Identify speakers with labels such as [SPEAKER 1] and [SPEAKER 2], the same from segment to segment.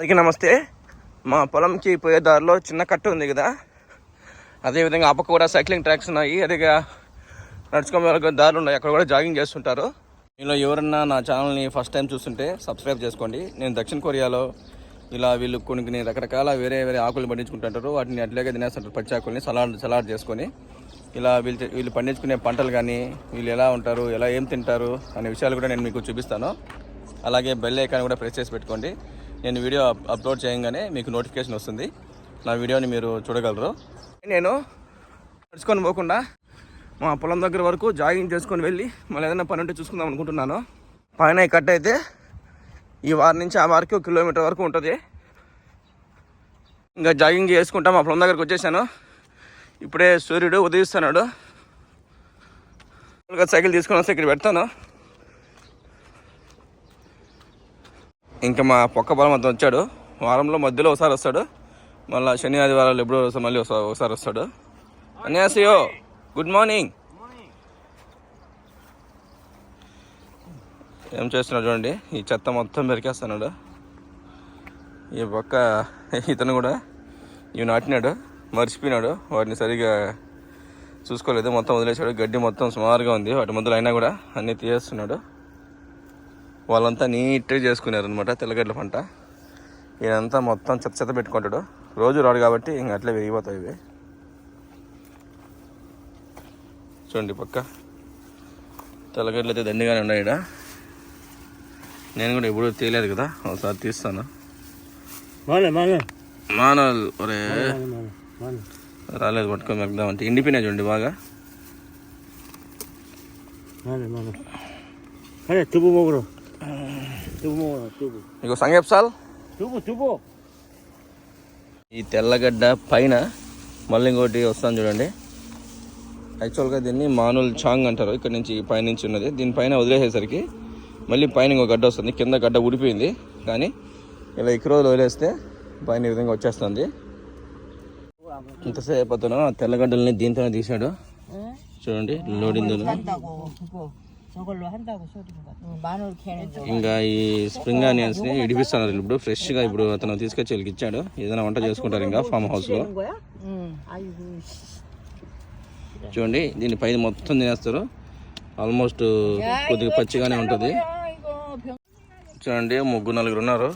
[SPEAKER 1] అందరికీ నమస్తే. మా పొలంకి పోయే దారిలో చిన్న కట్ట ఉంది కదా. అదేవిధంగా అప్పక కూడా సైక్లింగ్ ట్రాక్స్ ఉన్నాయి. అదేగా నడుచుకునే దారులు ఉన్నాయి. అక్కడ కూడా జాగింగ్ చేస్తుంటారు. మీలో ఎవరన్నా నా ఛానల్ని ఫస్ట్ టైం చూస్తుంటే సబ్స్క్రైబ్ చేసుకోండి. నేను దక్షిణ కొరియాలో ఇలా వీళ్ళు కొన్ని కొన్ని రకరకాల వేరే వేరే ఆకులు పండించుకుంటుంటారు. వాటిని అట్లాగే తినేస్తుంటారు. పచ్చి ఆకుల్ని సలాడ్ సలాడ్ చేసుకొని. ఇలా వీళ్ళు వీళ్ళు పండించుకునే పంటలు కానీ వీళ్ళు ఎలా ఉంటారు ఎలా ఏం తింటారు అనే విషయాలు కూడా నేను మీకు చూపిస్తాను. అలాగే బెల్ ఐకాన్ కూడా ప్రెస్ చేసి పెట్టుకోండి. నేను వీడియో అప్లోడ్ చేయగానే మీకు నోటిఫికేషన్ వస్తుంది. నా వీడియోని మీరు చూడగలరు. నేను నడుచుకొని పోకుండా మా పొలం దగ్గర వరకు జాగింగ్ చేసుకొని వెళ్ళి మళ్ళీ ఏదైనా పని ఉంటే చూసుకుందాం అనుకుంటున్నాను. పైన ఈ అయితే ఈ వారి నుంచి ఆ వారికి ఒక కిలోమీటర్ వరకు ఉంటుంది. ఇంకా జాగింగ్ చేసుకుంటా మా పొలం దగ్గరకు వచ్చేసాను. ఇప్పుడే సూర్యుడు ఉదయిస్తున్నాడు. సైకిల్ తీసుకొని వస్తే ఇక్కడ పెడతాను. ఇంకా మా పక్క పొలం అతను వచ్చాడు. వారంలో మధ్యలో ఒకసారి వస్తాడు. మళ్ళీ శని ఆదివారాలు ఎప్పుడో వస్తాడు మళ్ళీ ఒకసారి ఒకసారి వస్తాడు. అన్యాసయో గుడ్ మార్నింగ్. ఏం చేస్తున్నాడు చూడండి. ఈ చెత్త మొత్తం పెరికేస్తున్నాడు. ఈ పక్క ఇతను కూడా ఇవి నాటినాడు. మర్చిపోయినాడు. వాటిని సరిగా చూసుకోలేదు. మొత్తం వదిలేసాడు గడ్డి మొత్తం సుమారుగా ఉంది. వాటి మధ్యలో అయినా కూడా అన్నీ తీసేస్తున్నాడు. వాళ్ళంతా నీట్గా చేసుకున్నారు అనమాట తెల్లగడ్డల పంట. ఈయనంతా మొత్తం చెత్త చెత్త పెట్టుకుంటాడు. రోజు రాడు కాబట్టి ఇంక అట్లే విరిగిపోతాయి ఇవి. చూడండి పక్క. తెల్లగడ్డలు అయితే దండిగానే ఉన్నాయి ఈడ. నేను కూడా ఎప్పుడూ తీయలేదు కదా ఒకసారి తీస్తాను.
[SPEAKER 2] మానే మానే.
[SPEAKER 1] మానవులు ఒరే. రాలేదు పట్టుకొని మెరుకుదామంటే ఎండిపోయినాయి చూడండి బాగా.
[SPEAKER 2] మానే మానే. ఇగో సంగేప్సాల్
[SPEAKER 1] ఈ తెల్లగడ్డ పైన మళ్ళీ ఇంకోటి వస్తాను చూడండి. యాక్చువల్గా దీన్ని మానుల్ చాంగ్ అంటారు. ఇక్కడ నుంచి పైనుంచి ఉన్నది. దీనిపైన వదిలేసేసరికి మళ్ళీ పైన ఇంకో గడ్డ వస్తుంది. కింద గడ్డ ఉడిపోయింది కానీ ఇలా ఎక్కువ రోజులు వదిలేస్తే పైన ఈ విధంగా వచ్చేస్తుంది. ఇంతసేపు అతను తెల్లగడ్డల్ని దీంతోనే తీసాడు చూడండి లోడింగ్
[SPEAKER 3] 저걸로 한다고 소리인 것 같아. 마늘 캐는 거.
[SPEAKER 1] ఇంకా ఈ స్ప్రింగ్ ఆనియన్స్ ని ఇడిపిస్తున్నారు ఇప్పుడు ఫ్రెష్ గా ఇప్పుడు అతను తీసుకొచ్చి వీళ్ళకి ఇచ్చాడు ఏదైనా వంట చేసుకుంటారు ఇంకా ఫామ్ హౌస్ లో
[SPEAKER 3] 거야? 응. 아이고. 씨.
[SPEAKER 1] చూడండి దీని పైన మొత్తం తినేస్తారు ఆల్మోస్ట్ కొద్దిగా పచ్చిగానే ఉంటుంది
[SPEAKER 3] 야 이거 병.
[SPEAKER 1] చూడండి ముగ్గురు నలుగురు ఉన్నారు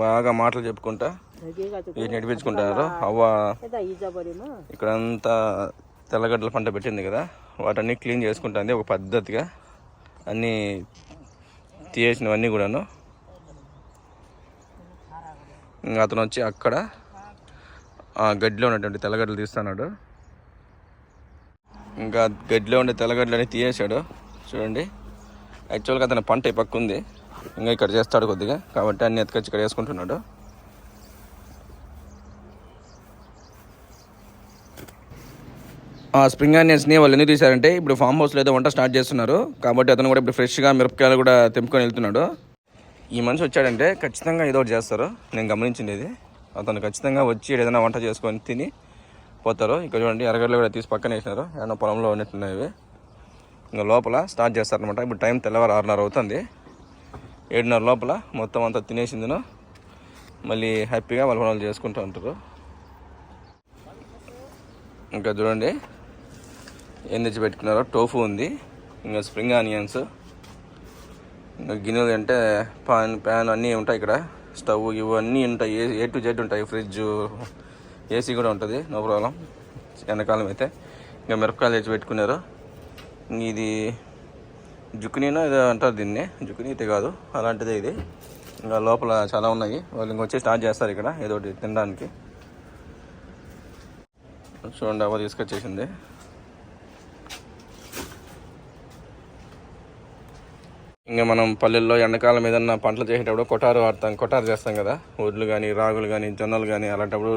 [SPEAKER 1] బాగా మాటలు చెప్పుకుంటా
[SPEAKER 3] 여기 해가지고
[SPEAKER 1] వీటిని నడిపించుకుంటున్నారు అవ్వ
[SPEAKER 3] 해다 잊어버리면
[SPEAKER 1] ఇక్కడంతా తెల్లగడ్డల పంట పెట్టింది కదా వాటన్ని క్లీన్ చేసుకుంటుంది ఒక పద్ధతిగా అన్నీ తీయేసినవన్నీ కూడాను. ఇంకా అతను వచ్చి అక్కడ ఆ గడ్డిలో ఉన్నటువంటి తెల్లగడ్డలు తీస్తున్నాడు. ఇంకా గడ్డిలో ఉండే తెల్లగడ్డలని తీయేశాడు చూడండి. యాక్చువల్గా అతని పంట ఈ పక్క ఉంది. ఇంకా ఇక్కడ చేస్తాడు కొద్దిగా. కాబట్టి అన్ని ఎత్తుకొచ్చి ఇక్కడ వేసుకుంటున్నాడు. స్ప్రింగ్ ఆనియన్స్ని వాళ్ళు ఎందుకు తీశారంటే ఇప్పుడు ఫామ్ హౌస్లో ఏదో వంట స్టార్ట్ చేస్తున్నారు. కాబట్టి అతను కూడా ఇప్పుడు ఫ్రెష్గా మిరపకాయలు కూడా తెంపుకొని వెళ్తున్నాడు. ఈ మనిషి వచ్చాడంటే ఖచ్చితంగా ఏదో ఒకటి చేస్తారు. నేను గమనించింది ఇది అతను ఖచ్చితంగా వచ్చి ఏదైనా వంట చేసుకొని తిని పోతారు. ఇక్కడ చూడండి ఎరగడలు కూడా తీసి పక్కన వేసినారు. ఏదైనా పొలంలో ఉన్నట్టున్నాయి ఇవి. ఇంకా లోపల స్టార్ట్ చేస్తారనమాట ఇప్పుడు టైం తెల్లవారు ఆరున్నర అవుతుంది. ఏడున్నర లోపల మొత్తం అంతా తినేసిందిను. మళ్ళీ హ్యాపీగా వాళ్ళ పనులు చేసుకుంటూ ఉంటారు. ఇంకా చూడండి ఏం తెచ్చి పెట్టుకున్నారో టోఫు ఉంది. ఇంకా స్ప్రింగ్ ఆనియన్స్. ఇంకా గిన్నెలు అంటే పాన్ ప్యాన్ అన్నీ ఉంటాయి ఇక్కడ. స్టవ్ ఇవన్నీ అన్నీ ఉంటాయి. ఏ ఏ టు జెడ్ ఉంటాయి. ఫ్రిడ్జ్ ఏసీ కూడా ఉంటుంది. No problem. ఎండాకాలం అయితే. ఇంకా మిరపకాయలు తెచ్చి పెట్టుకున్నారు ఇది జుకునీనో ఏదో అంటారు దీన్ని. జుక్కుని అయితే కాదు. అలాంటిదే ఇది. ఇంకా లోపల చాలా ఉన్నాయి. వాళ్ళు ఇంకొచ్చి స్టార్ట్ చేస్తారు ఇక్కడ. ఏదో ఒకటి తినడానికి. చూడండి అవ తీసుకొచ్చేసింది. ఇంకా మనం పల్లెల్లో ఎండాకాలం ఏదన్నా పంటలు చేసేటప్పుడు కొటారు వాడతాం కొటారు చేస్తాం కదా. ఒడ్లు కానీ రాగులు కానీ జొన్నలు కానీ అలాంటప్పుడు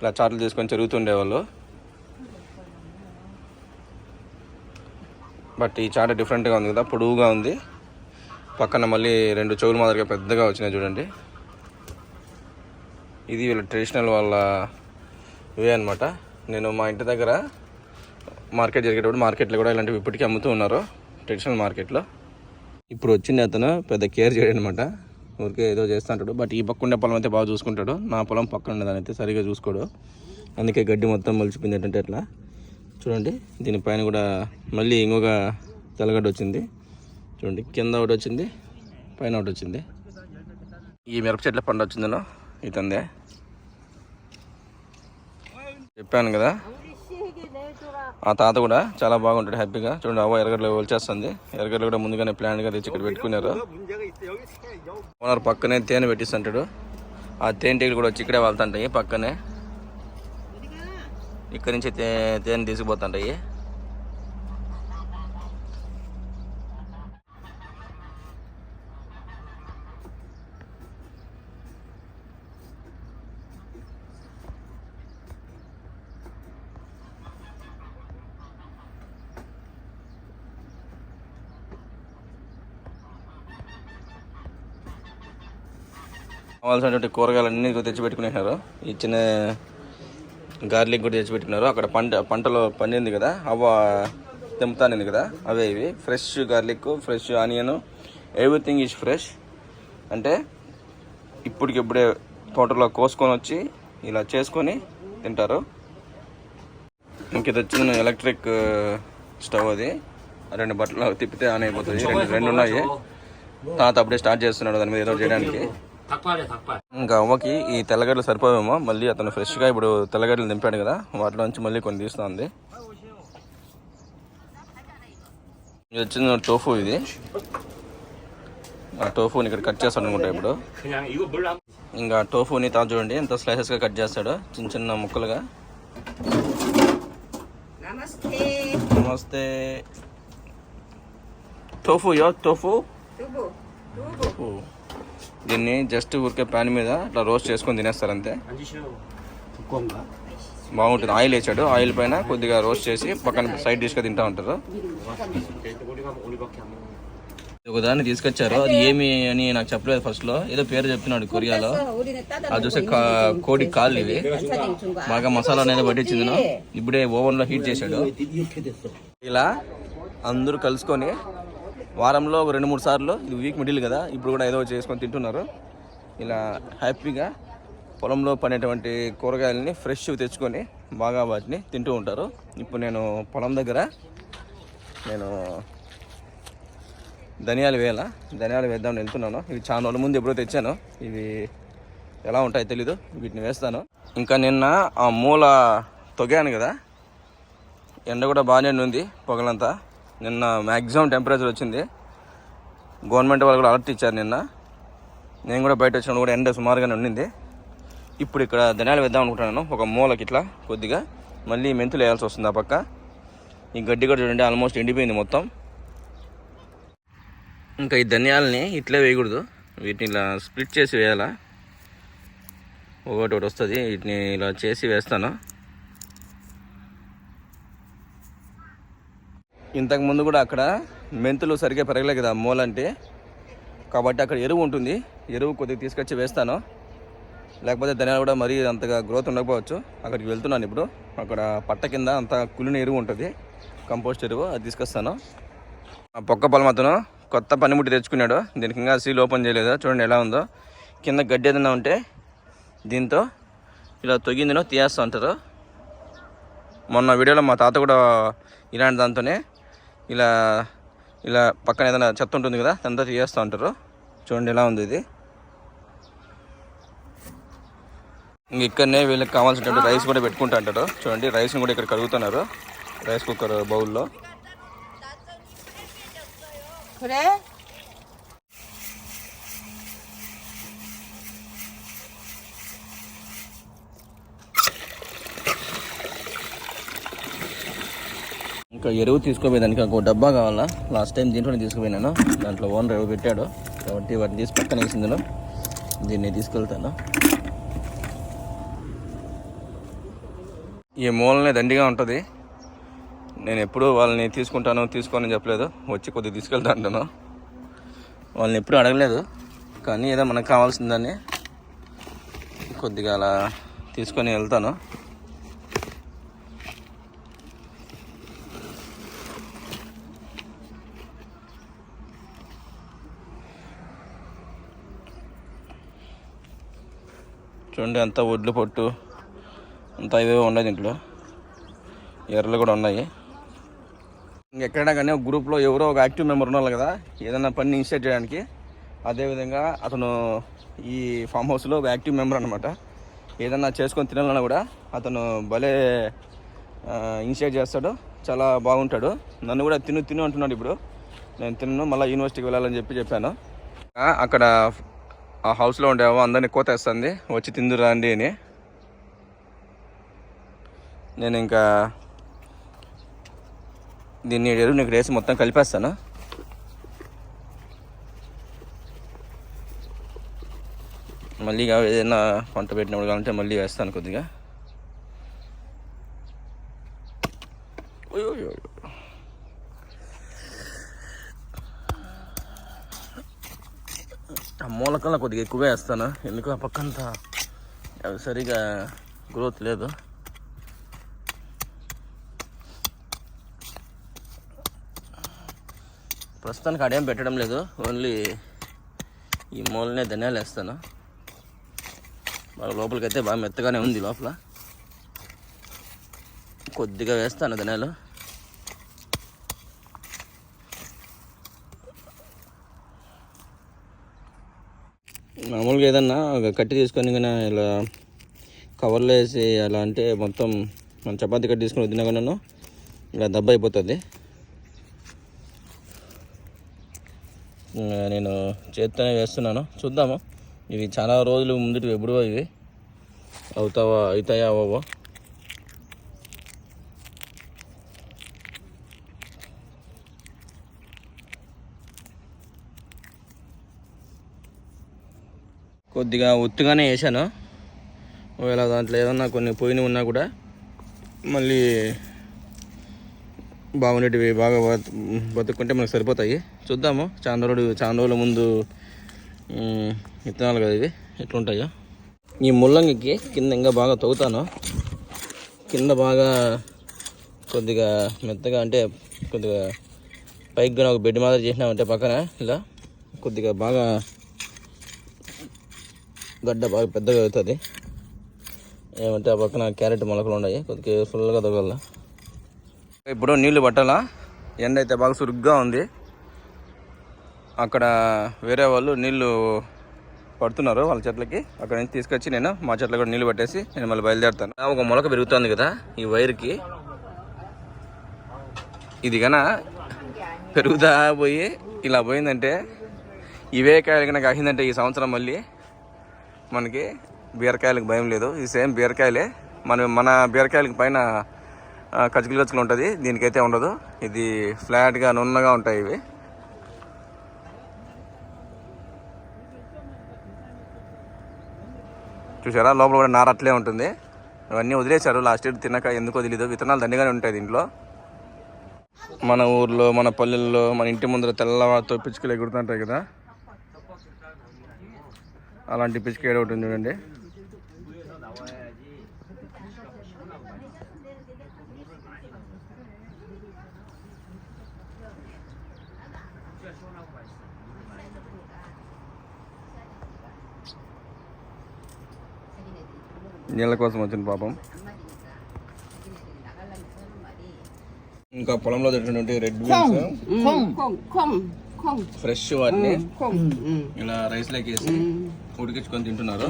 [SPEAKER 1] ఇలా చాట్లు తీసుకొని జరుగుతుండేవాళ్ళు బట్ ఈ చాట డిఫరెంట్గా ఉంది కదా పొడవుగా ఉంది. పక్కన మళ్ళీ రెండు చెవులు మాదిరిగా పెద్దగా వచ్చినాయి చూడండి. ఇది వీళ్ళ ట్రెడిషనల్ వాళ్ళ వే అనమాట నేను మా ఇంటి దగ్గర మార్కెట్ జరిగేటప్పుడు మార్కెట్లో కూడా ఇలాంటివి ఇప్పటికీ అమ్ముతూ ఉన్నారు ట్రెడిషనల్ మార్కెట్లో. ఇప్పుడు వచ్చింది అతను పెద్ద కేర్ చేయడనమాట. ఊరికే ఏదో చేస్తుంటాడు బట్ ఈ పక్క ఉండే పొలం అయితే బాగా చూసుకుంటాడు. నా పొలం పక్కన ఉండేదాన్ని అయితే సరిగా చూసుకోడు. అందుకే గడ్డి మొత్తం మలిచిపోయింది ఏంటంటే అట్లా. చూడండి దీనిపైన కూడా మళ్ళీ ఇంకొక తెల్లగడ్డ వచ్చింది. చూడండి కింద ఒకటి వచ్చింది పైన ఒకటి వచ్చింది. ఈ మిరప చెట్ల పండు వచ్చిందనో ఇతందే. చెప్పాను కదా ఆ తాత కూడా చాలా బాగుంటాడు హ్యాపీగా. చూడండి అవ్వ ఎరగడ్లు వచ్చేస్తుంది ఎరగడ్లు కూడా ముందుగానే ప్లాన్గా తెచ్చి ఇక్కడ పెట్టుకున్నారు. ఓనర్ పక్కనే తేనె పెట్టిస్తుంటాడు. ఆ తేనెటీగలు కూడా వచ్చి ఇక్కడే వెళ్తుంటాయి పక్కనే. ఇక్కడి నుంచి తే తేనె తీసుకుపోతుంటాయి. కావాల్సినటువంటి కూరగాయలన్నీ తెచ్చి పెట్టుకునేసారు ఈ చిన్న గార్లిక్ కూడా తెచ్చిపెట్టుకున్నారు. అక్కడ పంట పంటలో పండింది కదా అవ్వ తెంపుతానింది కదా అవే ఇవి. Fresh garlic fresh onion everything is fresh అంటే ఇప్పటికిప్పుడే తోటలో కోసుకొని వచ్చి ఇలా చేసుకొని తింటారు. ఇంక ఇది వచ్చింది ఎలక్ట్రిక్ స్టవ్ అది. రెండు బట్టలు తిప్పితే ఆన్ అయిపోతుంది. రెండు రెండు ఉన్నాయి. తాత అప్పుడే స్టార్ట్ చేస్తున్నాడు దాని మీద ఏదో చేయడానికి. ఇంకా అవ్వకి ఈ తెల్లగడ్డలు సరిపోవేమో. మళ్ళీ అతను ఫ్రెష్గా ఇప్పుడు తెల్లగడ్డలు దింపాడు కదా వాటిలో నుంచి మళ్ళీ కొన్ని తీస్తుంది. ఇది వచ్చింది టోఫు ఇది. ఆ టోఫుని ఇక్కడ కట్ చేస్తాడు అనుకుంటా ఇప్పుడు. ఇంకా టోఫుని తా చూడండి ఎంత స్లైసెస్గా కట్ చేస్తాడు చిన్న చిన్న ముక్కలుగా.
[SPEAKER 3] నమస్తే.
[SPEAKER 1] నమస్తే. టోఫు యో టోఫు? టోఫు దీన్ని జస్ట్ ఊరికే ప్యాన్ మీద ఇట్లా రోస్ట్ చేసుకొని తినేస్తారు అంతే. బాగుంటుంది. ఆయిల్ వేసాడు. ఆయిల్ పైన కొద్దిగా రోస్ట్ చేసి పక్కన సైడ్ డిష్గా తింటా ఉంటారు. ఒకదాన్ని తీసుకొచ్చారు. అది ఏమి అని నాకు చెప్పలేదు ఫస్ట్లో ఏదో పేరు చెప్తున్నాడు కొరియాలో. అది చూసే కోడి కాళ్ళు ఇవి. బాగా మసాలా అనేది పట్టించింది ఇప్పుడే ఓవెన్లో హీట్ చేశాడు. ఇలా అందరూ కలుసుకొని వారంలో ఒక రెండు మూడు సార్లు ఇది వీక్ మిడిల్ కదా ఇప్పుడు కూడా ఏదో చేసుకొని తింటున్నారు. ఇలా హ్యాపీగా పొలంలో పడేటువంటి కూరగాయలని ఫ్రెష్ తెచ్చుకొని బాగా వాటిని తింటూ ఉంటారు. ఇప్పుడు నేను పొలం దగ్గర నేను ధనియాలు వేయాల ధనియాలు వేద్దామని వెళ్తున్నాను. ఇవి చాలా రోజుల ముందు ఎప్పుడో తెచ్చాను. ఇవి ఎలా ఉంటాయో తెలీదు వీటిని వేస్తాను. ఇంకా నిన్న ఆ మూల తొగాను కదా ఎండ కూడా బాగానే ఉంది పొగలంతా. నిన్న మ్యాక్సిమం టెంపరేచర్ వచ్చింది. గవర్నమెంట్ వాళ్ళు కూడా అలర్ట్ ఇచ్చారు నిన్న. నేను కూడా బయట వచ్చినప్పుడు కూడా ఎండ సుమారుగానే ఉండింది. ఇప్పుడు ఇక్కడ ధనియాలు వేద్దాం అనుకుంటున్నాను ఒక మూలకి ఇట్లా కొద్దిగా. మళ్ళీ మెంతులు వేయాల్సి వస్తుంది ఆ పక్క. ఈ గడ్డి కూడా చూడండి ఆల్మోస్ట్ ఎండిపోయింది మొత్తం. ఇంకా ఈ ధనియాలని ఇట్లే వేయకూడదు. వీటిని ఇలా స్ప్లిట్ చేసి వేయాలా? ఒకటి ఒకటి వస్తుంది వీటిని ఇలా చేసి వేస్తాను. ఇంతకు ముందు కూడా అక్కడ మెంతులు సరిగ్గా పెరగలే కదా మూలంటే కాబట్టి అక్కడ ఎరువు ఉంటుంది. ఎరువు కొద్దిగా తీసుకొచ్చి వేస్తాను. లేకపోతే ధనియాలు కూడా మరీ అంతగా గ్రోత్ ఉండకపోవచ్చు. అక్కడికి వెళ్తున్నాను ఇప్పుడు. అక్కడ పట్ట కింద అంత కులిన ఎరువు ఉంటుంది. కంపోస్ట్ ఎరువు అది తీసుకొస్తాను. ఆ పొక్క పొలం అతను కొత్త పనిముట్టి తెచ్చుకున్నాడు. దీనికి ఇంకా సీల్ ఓపెన్ చేయలేదు? చూడండి ఎలా ఉందో. కింద గడ్డి ఏదైనా ఉంటే దీంతో ఇలా తొగిందినో తీయేస్తూ ఉంటారు మొన్న వీడియోలో మా తాత కూడా ఇలాంటి దాంతోనే ఇలా ఇలా పక్కన ఏదైనా చెత్త ఉంటుంది కదా అంతా తీయేస్తూ ఉంటారు. చూడండి ఎలా ఉంది ఇది. ఇక్కడనే వీళ్ళకి కావాల్సినటువంటి రైస్ కూడా పెట్టుకుంటా అంటారు చూడండి రైస్ని కూడా ఇక్కడ కడుగుతున్నారు. రైస్ కుక్కర్ బౌల్లో ఇంకా ఎరువు తీసుకోపోయేదానికి ఒక డబ్బా కావాలా? లాస్ట్ టైం దీంట్లోనే తీసుకుపోయినాను. దాంట్లో ఓనర్ ఎరువు పెట్టాడు? కాబట్టి వాటిని తీసి పక్కన వేసింది దీన్ని తీసుకెళ్తాను. ఈ మూలనే దండిగా ఉంటుంది. నేను ఎప్పుడు వాళ్ళని తీసుకుంటాను తీసుకోనని చెప్పలేదు. వచ్చి కొద్దిగా తీసుకెళ్తా అంటాను. వాళ్ళని ఎప్పుడూ అడగలేదు. కానీ ఏదో మనకు కావాల్సిందని కొద్దిగా అలా తీసుకొని వెళ్తాను. చూడండి అంతా ఒడ్లు పొట్టు అంతా ఇవే ఉన్నాయి దీంట్లో. ఎర్రలు కూడా ఉన్నాయి. ఇంకెక్కడైనా కానీ ఒక గ్రూప్లో ఎవరో ఒక యాక్టివ్ మెంబర్ ఉన్నారు కదా ఏదైనా పని ఇనిషియేట్ చేయడానికి. అదేవిధంగా అతను ఈ ఫామ్ హౌస్లో ఒక యాక్టివ్ మెంబర్ అనమాట ఏదైనా చేసుకొని తినాలన్నా కూడా అతను భలే ఇనిషియేట్ చేస్తాడు. చాలా బాగుంటాడు. నన్ను కూడా తిను తిను అంటున్నాడు ఇప్పుడు. నేను తిన్నాను మళ్ళీ యూనివర్సిటీకి వెళ్ళాలని చెప్పి చెప్పాను. అక్కడ ఆ హౌస్లో ఉండేవో అందరినీ కోతేస్తుంది. వచ్చి తిందురా అండి అని. నేను ఇంకా దీన్ని ఎరువు నీకు వేసి మొత్తం కలిపేస్తాను. మళ్ళీ ఏదైనా పంట పెట్టినప్పుడు కావాలంటే మళ్ళీ వేస్తాను కొద్దిగా. ఆ మూలకల్లా కొద్దిగా ఎక్కువగా వేస్తాను. ఎందుకు? ఆ పక్కంతా అవి సరిగా గ్రోత్ లేదు. ప్రస్తుతానికి అడేం పెట్టడం లేదు. ఓన్లీ ఈ మూలనే ధనియాలు వేస్తాను. బాగా లోపలికి అయితే బాగా మెత్తగానే ఉంది లోపల. కొద్దిగా వేస్తాను ధనియాలు. మామూలుగా ఏదన్నా కట్టి తీసుకొని కానీ ఇలా కవర్లో వేసి అలా అంటే మొత్తం మన చపాతీ కట్టి తీసుకొని వదిలినా కానీ ఇలా దెబ్బ అయిపోతుంది. నేను చేత్తోనే వేస్తున్నాను. చూద్దాము. ఇవి చాలా రోజులు ముందుటి ఎప్పుడో ఇవి. అవుతావా అవుతాయా అవ్వవో? కొద్దిగా ఒత్తుగానే వేసాను ఒకవేళ దాంట్లో ఏదన్నా కొన్ని పోయినవి ఉన్నా కూడా మళ్ళీ బాగుండేటివి బాగా బతు- బతుక్కుంటే మనకు సరిపోతాయి. చూద్దాము. చాలా రోజులు చాలా రోజుల ముందు విత్తనాలు కదా ఇవి? ఎట్లుంటాయో. ఈ ముల్లంగికి కింద ఇంకా బాగా తవ్వుతాను. కింద బాగా కొద్దిగా మెత్తగా అంటే కొద్దిగా పైకి కూడా ఒక బెడ్ మాదిరి చేసినామంటే పక్కన ఇలా కొద్దిగా బాగా గడ్డ బాగా పెద్దగా అవుతుంది. ఏమంటే ఆ పక్కన క్యారెట్ మొలకలు ఉన్నాయి. కొద్దిగా ఫుల్గా తగల ఇప్పుడు నీళ్ళు పట్టాలా? ఎండ అయితే బాగా సురుగ్గా ఉంది. అక్కడ వేరే వాళ్ళు నీళ్ళు పడుతున్నారు వాళ్ళ చెట్లకి. అక్కడ నుంచి తీసుకొచ్చి నేను మా చెట్ల కూడా నీళ్ళు పట్టేసి నేను మళ్ళీ బయలుదేరుతాను. ఒక మొలక పెరుగుతుంది కదా ఈ వైర్కి. ఇది కనుక పెరుగుతా పోయి ఇలా పోయిందంటే ఇవే కాయలు కనుక కాసిందంటే ఈ సంవత్సరం మళ్ళీ మనకి బీరకాయలకు భయం లేదు. ఇది సేమ్ బీరకాయలే మన మన బీరకాయలకి పైన ఆ, కచుకులు కచుకులు ఉంటుంది. దీనికైతే ఉండదు. ఇది ఫ్లాట్గా నున్నగా ఉంటాయి ఇవి. చూసారా? లోపల కూడా నార అట్లే ఉంటుంది. అవన్నీ వదిలేశారు. లాస్ట్ ఇయర్ తినక ఎందుకో తెలీదు. విత్తనాలు దండిగానే ఉంటాయి దీంట్లో. మన ఊర్లో మన పల్లెల్లో మన ఇంటి ముందర తెల్లవారితో పిచ్చుకలు ఎగురుతుంటాయి కదా. అలాంటి పిచ్చుక ఏడ ఒకటి ఉంది చూడండి. నీళ్ళ కోసం వచ్చిన పాపం. ఇంకా పొలంలో దొరికినటువంటి రెడ్ బీన్స్ ఫ్రెష్ వాటిని ఇలా రైస్లోకి వేసి ఉడికించుకొని తింటున్నారు?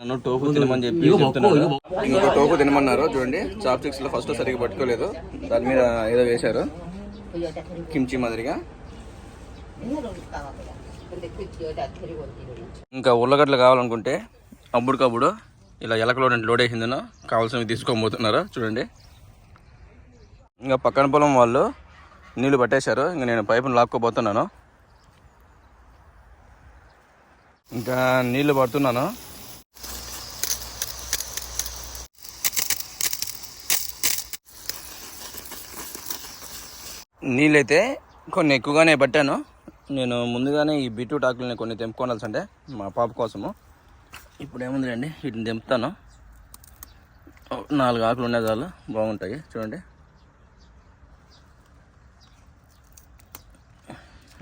[SPEAKER 1] నన్ను టోపు తినమని చెప్పి చెప్తున్నారు. ఇంకో టోపు తినమన్నారు చూడండి. చాప్ స్టిక్స్లో ఫస్ట్ సరిగ్గా పట్టుకోలేదు. దాని మీద ఏదో వేశారు. కిమ్చి మాదిరిగా. ఇంకా ఉల్లగడ్డలు కావాలనుకుంటే అప్పుడుకప్పుడు ఇలా ఎలకలో రెండు లోడ్ వేసిందనో కావాల్సినవి తీసుకొని పోతున్నారు చూడండి. ఇంకా పక్కన పొలం వాళ్ళు నీళ్ళు పట్టేశారు. ఇంకా నేను పైపును లాక్కోబోతున్నాను. ఇంకా నీళ్ళు పడుతున్నాను. నీళ్ళైతే కొన్ని ఎక్కువగానే పట్టాను. నేను ముందుగానే ఈ బీట్రూట్ ఆకులని కొన్ని తెంపుకోవాల్సి అంటే మా పాప కోసము. ఇప్పుడు ఏముందిలేండి? వీటిని తెంపుతాను. నాలుగు ఆకులు ఉండే చాలు. బాగుంటాయి. చూడండి.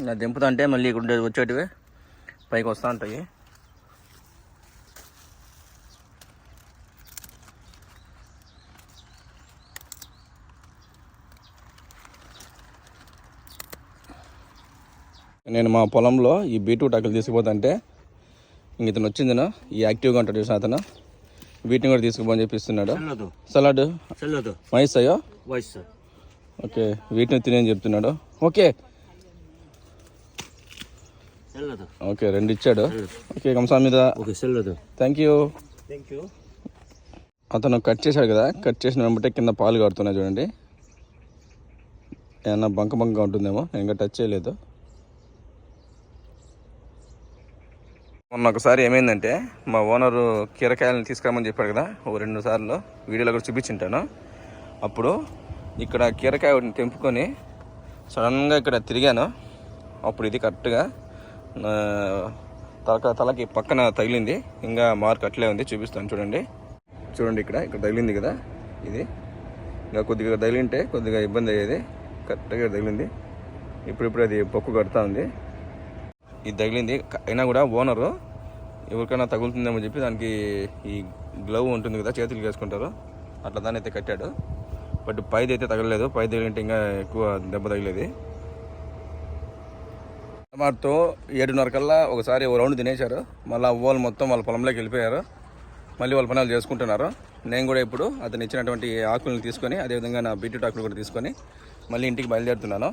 [SPEAKER 1] ఇలా తెంపుతా అంటే మళ్ళీ ఇక్కడ వచ్చేటివి. పైకి వస్తూ ఉంటాయి. నేను మా పొలంలో ఈ బీట్రూట్ ఆకులు తీసుకుపోతుంటే ఇంక ఇతను వచ్చిందిన ఈ యాక్టివ్గా ఉంటాడు చూసిన అతను. వీటిని కూడా తీసుకుపోని చెప్పిస్తున్నాడు. సలాడ్. వయసు అయ్యో? ఓకే వీటిని తినని చెప్తున్నాడు. ఓకే ఓకే రెండు ఇచ్చాడు. ఓకే కంసా మీద. థ్యాంక్ యూ
[SPEAKER 2] థ్యాంక్ యూ
[SPEAKER 1] అతను కట్ చేశాడు కదా కట్ చేసిన వెంబటే కింద పాలు కడుతున్నాయి చూడండి. ఏమన్నా బంక బంకగా ఉంటుందేమో ఇంకా టచ్ చేయలేదు. మొన్న ఒకసారి ఏమైందంటే మా ఓనరు కీరకాయలను తీసుకురామని చెప్పాడు కదా ఓ రెండు సార్లు వీడియోలో కూడా చూపించింటాను. అప్పుడు ఇక్కడ కీరకాయ తెంపుకొని సడన్గా ఇక్కడ తిరిగాను. అప్పుడు ఇది కరెక్ట్గా తలక తలకి పక్కన తగిలింది. ఇంకా మార్క్ అట్లే ఉంది చూపిస్తాను చూడండి. చూడండి ఇక్కడ ఇక్కడ తగిలింది కదా ఇది. ఇంకా కొద్దిగా తగిలింటే కొద్దిగా ఇబ్బంది అయ్యేది. కరెక్ట్గా తగిలింది. ఇప్పుడిప్పుడు అది పొక్కు కడతా ఉంది. ఇది తగిలింది. అయినా కూడా ఓనరు ఎవరికైనా తగులుతుందేమో చెప్పి దానికి ఈ గ్లవ్ ఉంటుంది కదా చేతులు వేసుకుంటారు. అట్లా దాన్ని అయితే కట్టాడు. బట్ పైది అయితే తగలలేదు. పై తగిలింటే ఇంకా ఎక్కువ దెబ్బ తగిలేది. టమాటో ఏడున్నర కల్లా ఒకసారి ఓ రౌండ్ తినేశారు. మళ్ళీ వాళ్ళు మొత్తం వాళ్ళ పొలంలోకి వెళ్ళిపోయారు. మళ్ళీ వాళ్ళ పనులు చేసుకుంటున్నారు. నేను కూడా ఇప్పుడు అతను ఇచ్చినటువంటి ఆకులను తీసుకొని అదేవిధంగా నా బీట్రూట్ ఆకులు కూడా తీసుకొని మళ్ళీ ఇంటికి బయలుదేరుతున్నాను.